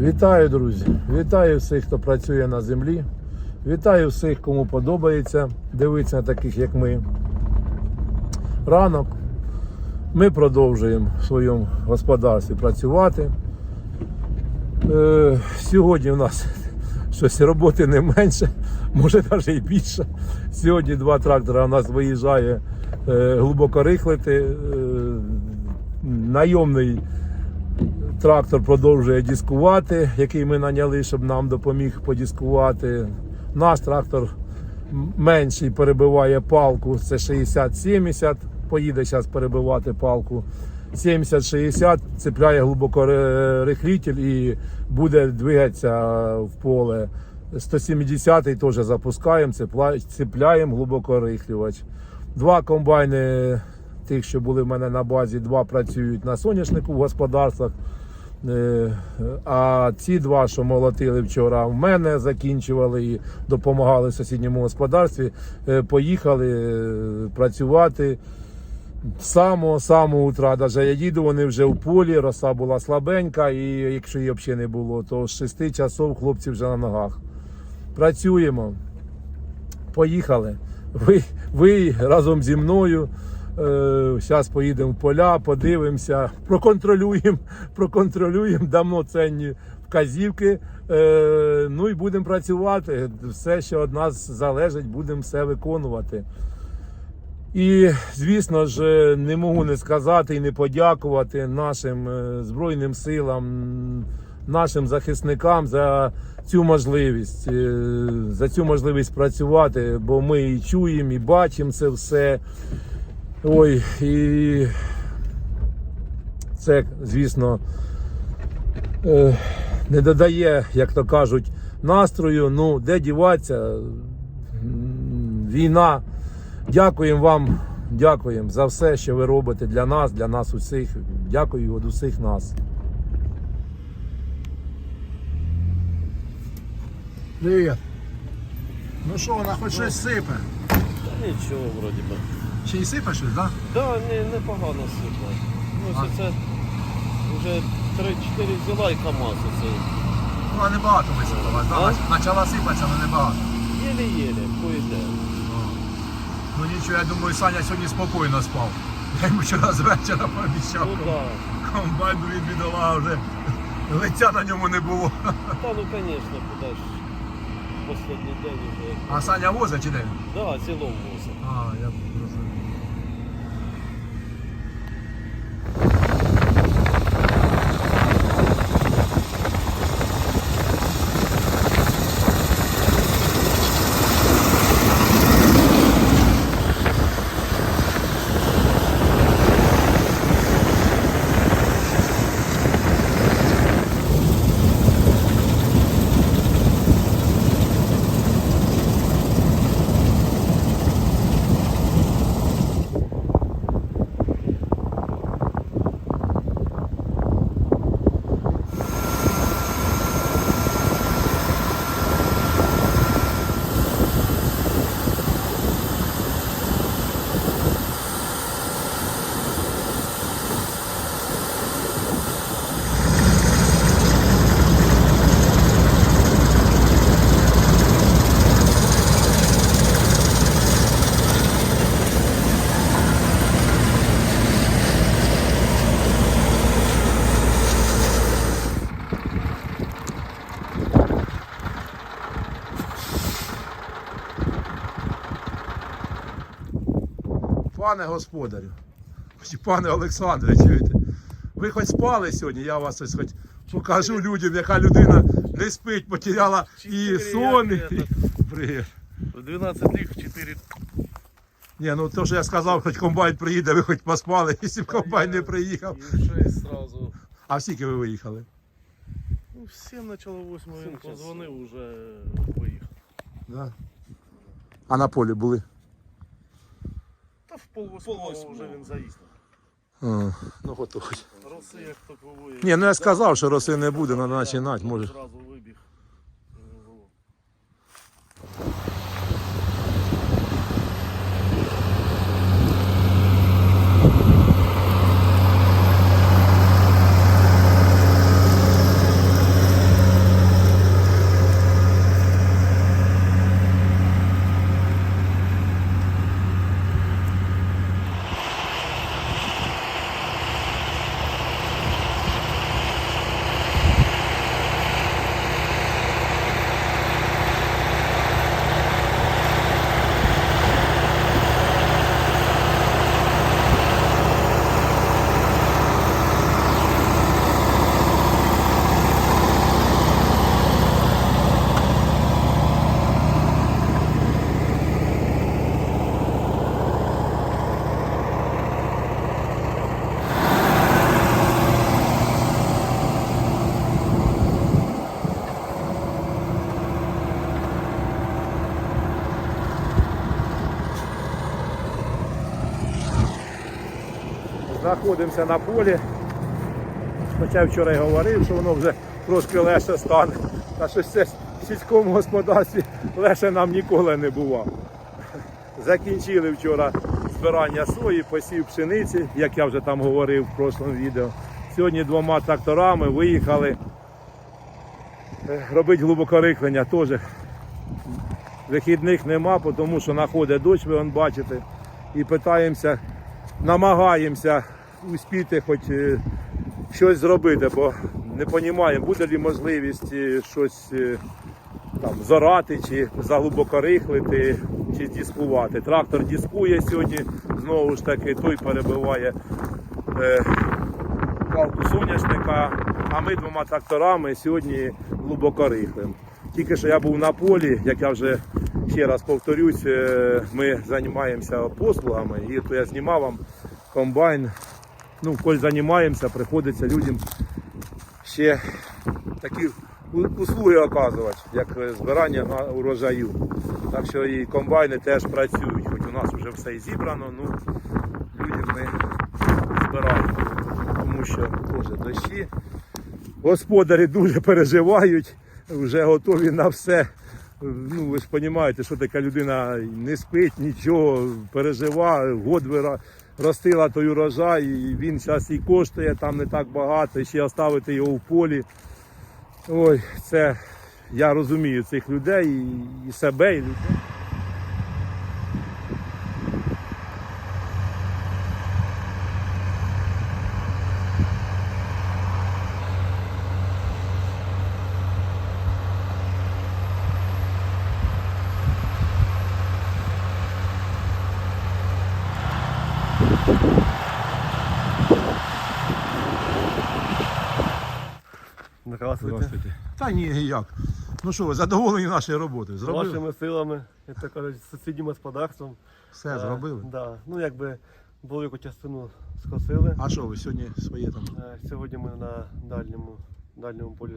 Вітаю, друзі! Вітаю всіх, хто працює на землі. Вітаю всіх, кому подобається дивитися на таких, як ми. Ранок. Ми продовжуємо в своєму господарстві працювати. Е, сьогодні у нас щось роботи не менше, може навіть і більше. Сьогодні два трактора у нас виїжджає е, глибоко рихлити. Е, найомний трактор продовжує дискувати, який ми наняли, щоб нам допоміг подіскувати. Наш трактор менший перебиває палку, це 60-70. Поїде зараз перебивати палку. 70-60 цепляє глибоко рихлітель і буде двигатися в поле. 170-й теж запускаємо, цепляємо глибоко рихлювач. Два комбайни, тих, що були в мене на базі, два працюють на соняшнику в господарствах. Е, А ці два, що молотили вчора, в мене закінчували і допомагали сусідньому господарстві, е, поїхали е, працювати. З самого самого утра, навіть я їду, вони вже в полі, роса була слабенька, і якщо її взагалі не було, то з 6 часов хлопці вже на ногах. Працюємо. Поїхали. Ви, ви разом зі мною. Зараз поїдемо в поля, подивимося, проконтролюємо, проконтролюємо, дамо ценні вказівки. Е, ну і будемо працювати. Все, що від нас залежить, будемо все виконувати. І, звісно ж, не можу не сказати і не подякувати нашим е, Збройним силам, нашим захисникам за цю можливість, е, за цю можливість працювати, бо ми і чуємо, і бачимо це все. Ой, і це, звісно, е, не додає, як то кажуть, настрою. Ну, де діватися? Війна. Дякуємо вам, дякуємо за все, що ви робите для нас, для нас усіх. Дякую від усіх нас. Привіт. Ну що, вона хоч щось сипе? Та Нічого, вроді би. Ще й сипе щось, так? Да, не, непогано сипла. Ну, А. це, вже 3-4 взяла і КАМАЗ оце. Ну, а небагато висипала, А? так? Почала сипатися, але небагато. Єле-єле, пойде. Ну нічого, я думаю, Саня сьогодні спокійно спав. Я йому вчора з вечора пообіцяв. Ну да. Комбайн він бідолага вже лиця на ньому не було. Та ну звісно, куди ж. Останній день вже. А Саня возить чи де? він? Да, цілом возить. А, я розумію. Пане господарю, пане Олександре, чуєте? Ви хоч спали сьогодні, я вас ось хоч покажу людям, яка людина не спить, потеряла і сон. Привіт. В 12 ліг 4 Ні, ну то, що я сказав, хоч комбайн приїде, ви хоч поспали, якщо б комбайн не приїхав. і 6 сразу. А скільки ви виїхали? Ну, в 7 начало 8 він позвонив, уже поїхав. Да. А на полі були? Та в пол восьмого вже він заїхав. А, ну готові. Роси як такової. Ні, ну я сказав, що роси не буде, треба починати, може. Зразу вибіг. не було. Знаходимося на полі. Хоча вчора й говорив, що воно вже трошки легше стане. Та щось це в сільському господарстві легше нам ніколи не бувало. Закінчили вчора збирання сої, посів пшениці, як я вже там говорив в прошлому відео. Сьогодні двома тракторами виїхали е, робити глибокориклення теж. Вихідних нема, тому що находить дощ, ви бачите. І питаємося, намагаємося успіти хоч е, щось зробити, бо не розуміємо, буде ли можливість е, щось е, там зорати чи заглибокорихлити, чи дискувати. Трактор дискує сьогодні, знову ж таки, той перебиває е, соняшника, а ми двома тракторами сьогодні глибокорихлим. Тільки що я був на полі, як я вже ще раз повторюсь, ми займаємося послугами, і то я знімав вам комбайн. Ну, коль займаємося, приходиться людям ще такі услуги оказувати, як збирання урожаю. Так що і комбайни теж працюють, хоч у нас вже все і зібрано, ну людям ми збираємо, тому що теж дощі. Господарі дуже переживають, вже готові на все. Ну, ви ж розумієте, що така людина не спить, нічого, переживає, год вира... ростила той урожай, і він зараз і коштує там не так багато, і ще оставити його в полі. Ой, це я розумію цих людей і, себе, і людей. Здравствуйте. Та ні, як. Ну що, ви задоволені нашою роботою? Зробили? Вашими силами, як то кажуть, сусіднім господарством. Все Е, зробили. Да. Ну якби велику частину скосили. А що ви сьогодні своє там? Е, Сьогодні ми на дальньому, дальньому полі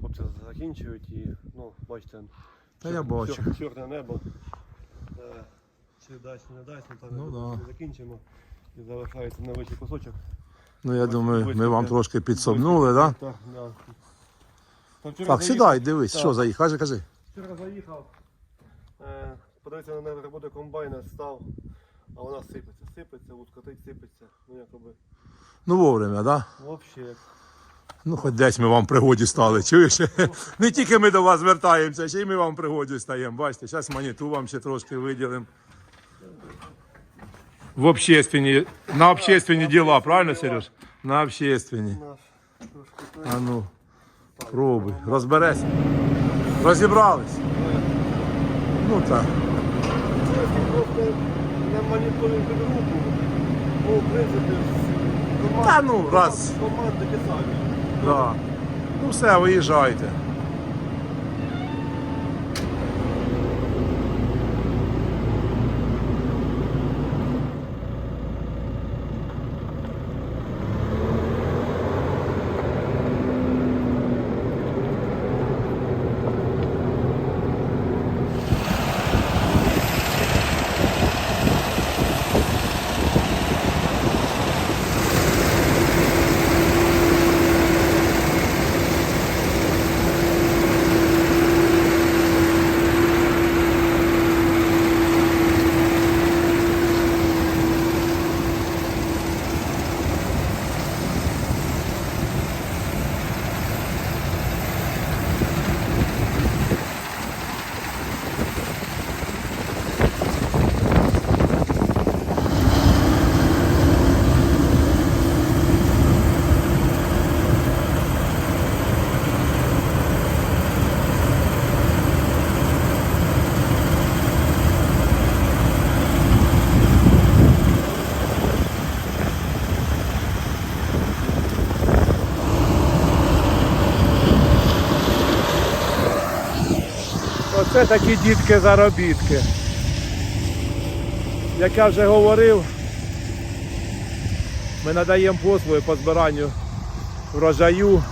хлопці закінчують і, ну, бачите, Та я бачу. чор- чорне небо. Е, Чи дасть, не дасть, ну так Ну, да. закінчимо. І залишається невеликий кусочок. Ну я думаю, ми вам трошки підсобнули, так? Так, да. Так, сідай, дивись, Так. що заїхав, кажи, кажи. Вчора заїхав, е, подивився на роботу комбайна, став, а вона сипеться, сипеться, лускотить, сипеться. Ну якоби Ну вовремя, так? Да? взагалі. Ну, хоч десь ми вам пригоді стали, чуєш? Не тільки ми до вас звертаємося, ще й ми вам пригоді стаємо. Бачите, зараз маніту вам ще трошки виділимо. В общественні, на общественні діла, правильно, Сереж? На общественні. А ну, пробуй, розберешся. Розібрались. Ну так. не моніторинг групу. руку. Ну, в принципі, Та ну, раз. команд такі самі. Да. Ну все, виїжджайте. Оце такі дітки заробітки. Як я вже говорив, ми надаємо послуги по збиранню врожаю.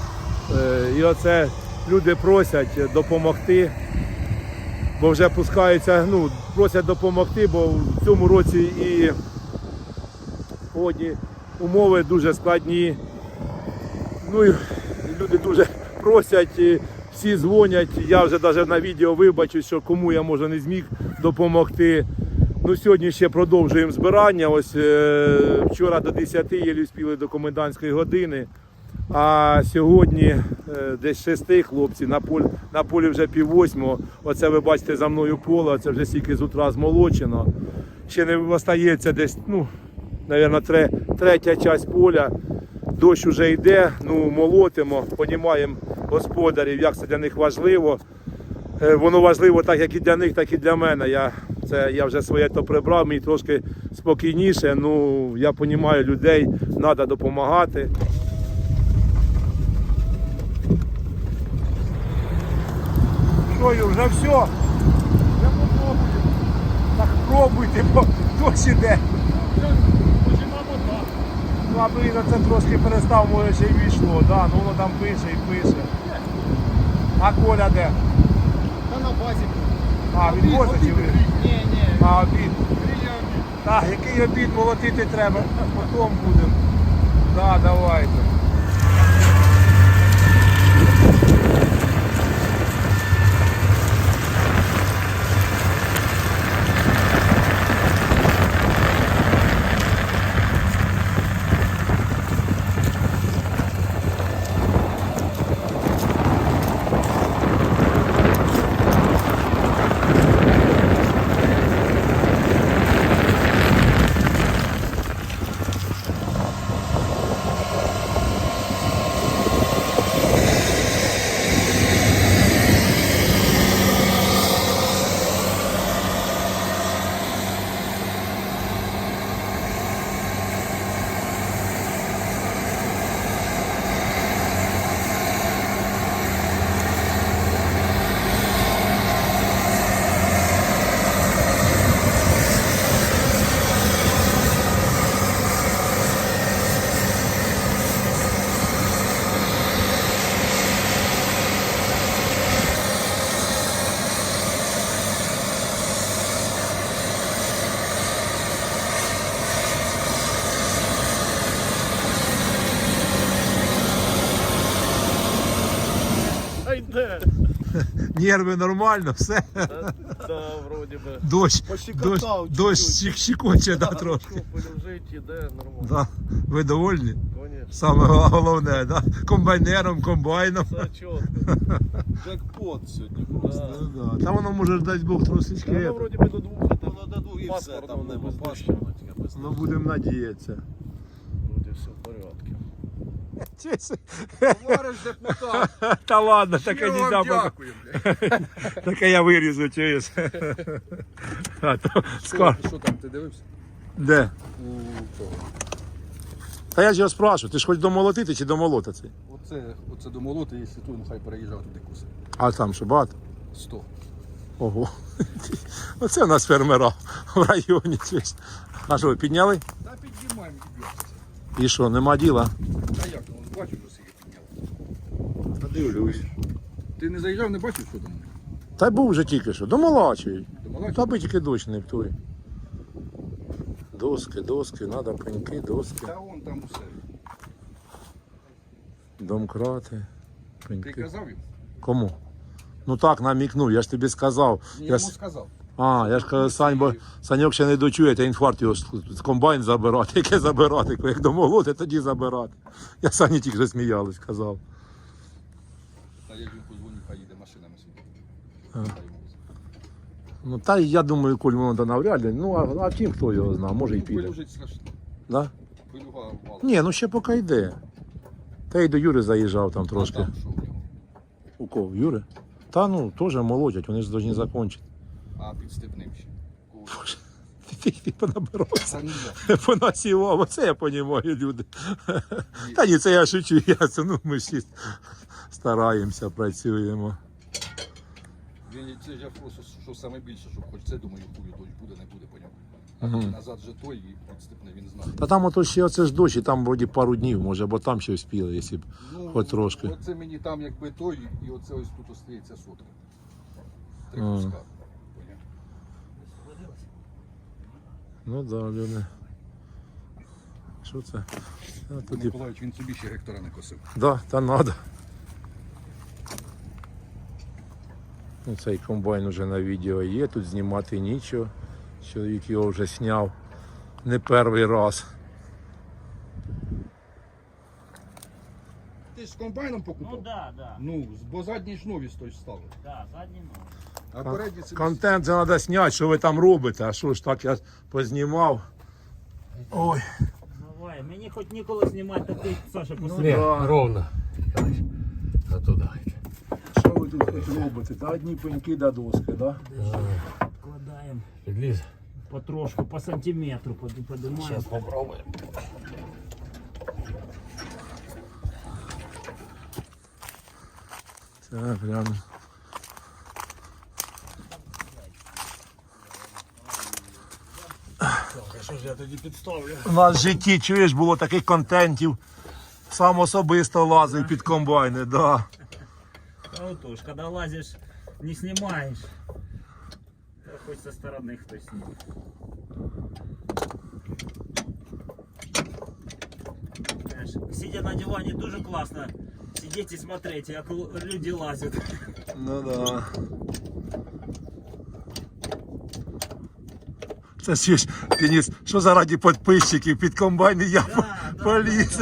Е, І оце люди просять допомогти, бо вже пускаються, ну, просять допомогти, бо в цьому році і годі умови дуже складні. Ну і люди дуже просять, всі дзвонять. Я вже навіть на відео вибачу, що кому я може не зміг допомогти. Ну, сьогодні ще продовжуємо збирання. Ось е, вчора до 10 єлі спіли до комендантської години. А сьогодні е, десь шести хлопці на полі, на полі вже пів восьмого. Оце ви бачите за мною поле, це вже стільки з утра змолочено. Ще не остається десь, ну, мабуть, тре, третя часть поля. Дощ вже йде, ну молотимо, понімаємо господарів, як це для них важливо. Е, Воно важливо так, як і для них, так і для мене. Я, це, я вже своє то прибрав, мені трошки спокійніше. Ну, я розумію людей, треба допомагати. Що, Юр, вже все? Вже попробуємо. Так пробуйте, бо дощ іде. Ну, аби на це трошки перестав, може ще й війшло, да? ну воно там пише і пише. А Коля де? Та на базі. А, він може чи ви? Ні, ні. А, обід. Так, який обід молотити треба, потім будемо. Так, давайте. Та йде. Нерви нормально, все. Да, вроді би. Дощ, дощ, дощ щек- щекоче, да, трошки. Полежить, іде нормально. Да. Ви довольні? Конечно. Саме головне, да? комбайнером, комбайном. Все чітко. Джекпот сьогодні просто. Ну, да. Та воно може дасть Бог Та трошечки. Воно вроді би до двох, а там Воно дадуть і все, там не небо без пашка, дощу. воно тільки без Ну будемо надіятися. Вроді все в порядку. Товариш депутат, Та ладно, таке щиро не дам. дякую, блядь. Таке я виріжу, чуєш. А то скоро. Що там, ти дивився? Де? У того. Та я ж його спрашиваю, ти ж хоч домолотити чи домолота цей? Оце, оце до молоти, якщо тут, нехай переїжджав туди куси. А там що багато? Сто. Ого. Оце у нас фермера в районі. А що, підняли? Та підіймаємо, їб'ється. І що, нема діла? Та як, бачиш, що скільки підняли. Та дивлюсь. Ти не заїжджав, не бачив, що там? Та був вже тільки що, домолачують. До молоті? Та би тільки дощ не в той. Доски, доски, треба пеньки, доски, Та вон там усе. домкрати, Ти казав їм? Кому? Ну так, намікнув, я ж тобі сказав. Я Я йому с- сказав. А, я ж кажу, Сань, бо Саньок ще не дочує, та інфаркт його з комбайн забирати. Яке забирати? Як домолоти, тоді забирати. Я Сані тільки вже сміялись, казав. Та я йому позвоню, хай їде машинами. Хай йому. Ну та я думаю, коль воно навряд ли. Ну а, а втім, хто його знає, може і Ну, піде. Да? Ні, ну ще поки йде. Та й до Юри заїжджав там трошки. У кого? Юри? Та ну, теж молодять, вони ж повинні закінчити. А підстепним ще. Кого? Ти понабирався. Понасівав, оце я розумію, люди. Та ні, це я шучу, я це, ну, ми всі стараємося, працюємо. Він це я просто що саме більше, щоб хоч це думаю, хую дощ буде, не буде, поняв. А Мгм. тоді назад же той і підстепне він знає. Та там ото ще оце ж дощ, і там вроді пару днів, може, бо там ще спіли, якщо б. Хоч трошки. Оце мені там якби той, і оце ось тут остається сотка. Три куска. Поняв? Ну да, люди. що це? А, тут і... Миколаївич, він собі ще гектара не косив. Да, та надо. Ну, цей комбайн вже на відео є, тут знімати нічого. Чоловік його вже зняв не перший раз. Ти з комбайном Ну покупав? да, да, Ну, бо задні ж нові той стали. да, задній ноги. А передні це Контент це треба зняти, що ви там робите, а що ж так я познімав. Ой, Давай, мені хоч ніколи знімати, та ти, Саша, Ну, посиди. да. ровно. А туди. що ви тут хоч робите? Та одні пеньки до доски, да? Вкладаємо Підліз. потрошку, по сантиметру под- подимаємо. попробуємо. Так, глянемо. Що ж я тоді підставлю? У нас в житті, чуєш, було таких контентів. Сам особисто лазив під комбайни, да. А отож, коли лазиш, не знімаєш. Та хоч со сторони хтось знімає. Знаєш, Сидя на дивані дуже класно сидіти і смотрети, як л- люди лазять. Ну да. Це ще ж, Денис, що заради підписчиків під комбайни я Да, да, поліз.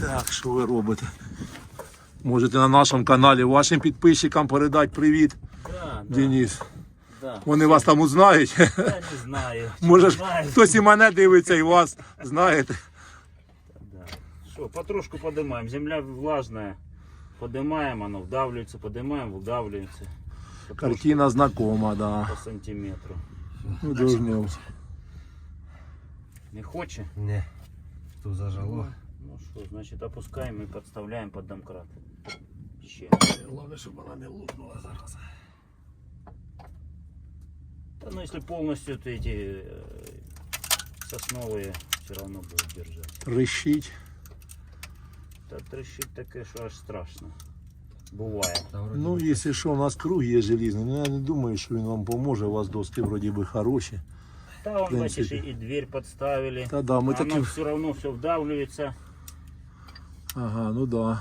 Так, що ви робите? Можете на нашому каналі вашим підписчикам передати привіт, Да, да, Денис. да. Вони вас там узнають. Я не знаю. Може знаю. хтось і мене дивиться, і вас знаєте. Да. Що, потрошку подимаємо. Земля влажная. Подимаємо, воно вдавлюється, подимаємо, вдавлюється. Потрошку Картина знакома, да. по сантиметру. Ну, должно. Не хоче? Не. Тут зажало. Ну що, значить опускаємо і підставляємо під домкрат. Ще. Головне, щоб вона не лопнула зараз. Да, ну если полностью то эти э, сосновые все равно будут держать. Трещить. Та трещить таке, що аж страшно. Буває. Ну, якщо що, у нас круг є желізний, ну я не думаю, що він вам поможе. У вас доски вроді би хороші. Та он, бачиш, і, дверь подставили. Та да, ми такі. Все равно все вдавливается. Ага, ну да.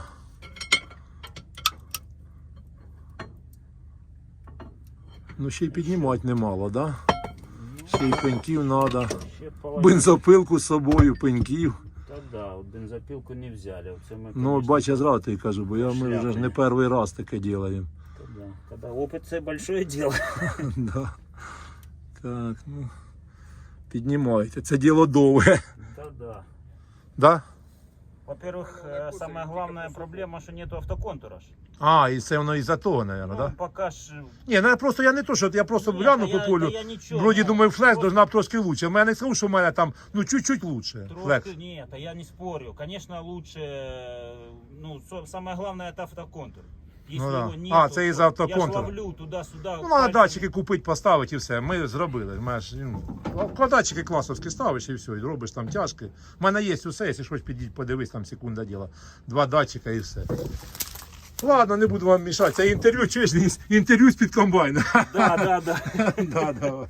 Ну ще й піднімати немало, да? Ще й пеньків треба. Бензопилку з собою, пеньків. Та да, от бензопилку не взяли. Оце ми, Ну, конечно, бач, я зразу тобі кажу, бо я, ми вже ж не перший раз таке робимо. та да. Когда опыт це большое дело. Да. Так, ну. Піднімайте. Це діло довге. Да, да. Да? Во-первых, э, самая главная проблема, что нету автоконтура. ж. А, і це воно із-за того, мабуть, Ну, да? пока ж... Ні, ну я просто я не то, що я просто Ні, гляну та по я- полю. та я нічого, Вроді ну, думаю, флекс просто- должна б трошки лучше. У мене не скажу, що в мене там ну чуть-чуть лучше. Флекс. Трошки нет, а я не спорю. Конечно, лучше, э, ну, со- самое главное это автоконтур. Если Ну да. его А, нету, це із то Я автоконтура. ж ловлю туда-сюда. Ну, треба датчики купити, поставити і все. Ми зробили. Маєш, ну, датчики класовські ставиш і все, і робиш там тяжки. У мене є усе, якщо щось підіть, подивись, там секунда діла. Два датчика і все. Ладно, не буду вам мішати. Це інтерв'ю, чуєш, інтерв'ю з-під комбайна. Да, да, да. да, давай.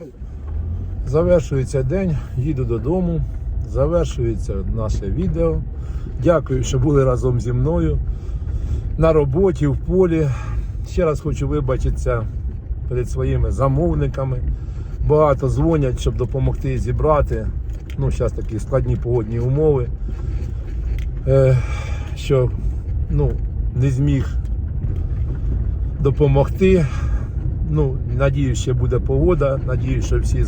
Завершується день, їду додому. Завершується наше відео. Дякую, що були разом зі мною на роботі, в полі. Ще раз хочу вибачитися перед своїми замовниками. Багато дзвонять, щоб допомогти зібрати. Ну, зараз такі складні погодні умови. Е, що ну, не зміг допомогти. Ну, надію, ще буде погода. Надію, що всі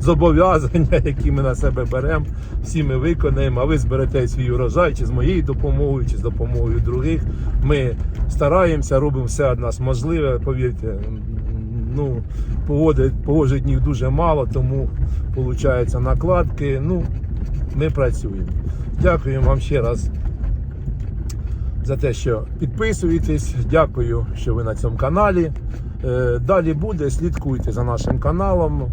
зобов'язання, які ми на себе беремо, всі ми виконаємо, а ви зберете свій урожай чи з моєю допомогою, чи з допомогою других. Ми стараємося, робимо все від нас можливе. Повірте, ну, погоди, погоджень днів дуже мало, тому виходить накладки. Ну, ми працюємо. Дякую вам ще раз за те, що підписуєтесь. Дякую, що ви на цьому каналі. Е, Далі буде, слідкуйте за нашим каналом.